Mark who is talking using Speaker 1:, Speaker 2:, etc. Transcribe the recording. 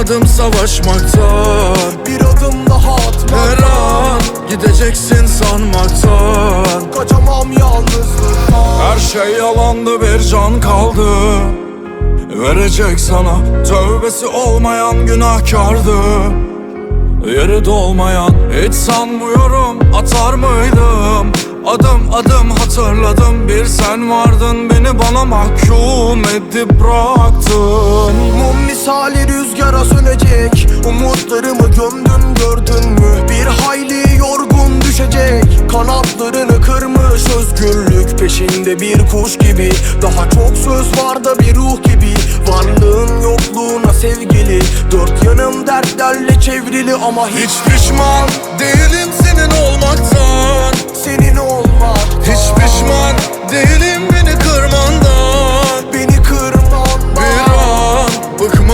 Speaker 1: bıkmadım savaşmaktan.
Speaker 2: Bir adım daha atma
Speaker 1: Her an gideceksin sanmaktan.
Speaker 2: Kaçamam yalnızlıktan.
Speaker 1: Her şey yalandı bir can kaldı. Verecek sana tövbesi olmayan günahkardı. Yeri dolmayan hiç sanmıyorum atar mıydım? Adım adım bir sen vardın Beni bana mahkum edip bıraktın.
Speaker 2: Mum misali rüzgara sönecek Umutlarımı gömdün gördün mü? Bir hayli yorgun düşecek Kanatlarını kırmış özgürlük Peşinde bir kuş gibi. Daha çok söz var da bir ruh gibi Varlığın yokluğuna sevgili. Dört yanım dertlerle çevrili ama hiç
Speaker 1: Hiç pişman değilim senin olmaktan.
Speaker 2: Senin olmak